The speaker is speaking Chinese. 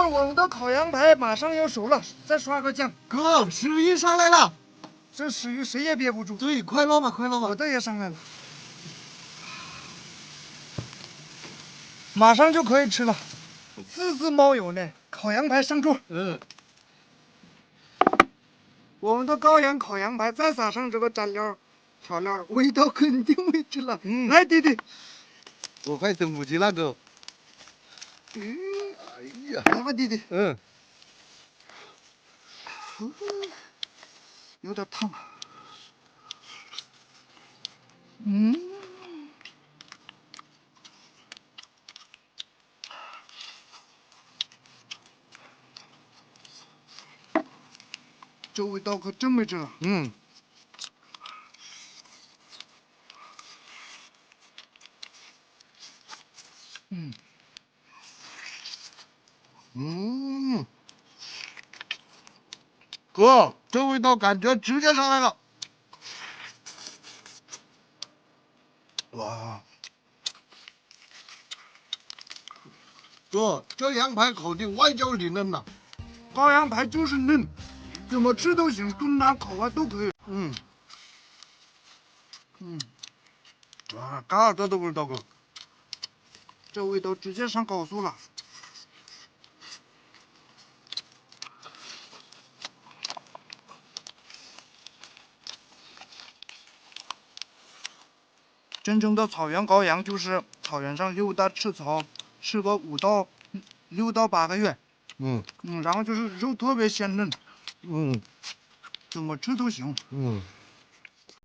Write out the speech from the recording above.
会儿我们的烤羊排马上要熟了，再刷个酱。哥，食欲上来了。这食欲谁也憋不住。对，快捞吧，快捞吧。我的也上来了，马上就可以吃了。滋滋冒油呢，烤羊排上桌。嗯，我们的羔羊烤羊排再撒上这个蘸料调料，味道肯定会吃了。嗯来弟弟，我快等不及了，哥。嗯，哎呀，来吧弟弟，嗯，有点烫。嗯，这味道可真没这。嗯，嗯，嗯，哥，这味道感觉直接上来了。哇，哥，这羊排口的外焦里嫩呐。羔羊排就是嫩，怎么吃都行，炖啊烤啊都可以。嗯，嗯，哇，嘎这的味道哥。这味道直接上高速了。真正的草原羔羊就是草原上溜达吃草，吃个五到六到八个月，嗯嗯，然后就是肉特别鲜嫩，嗯怎么吃都行。嗯。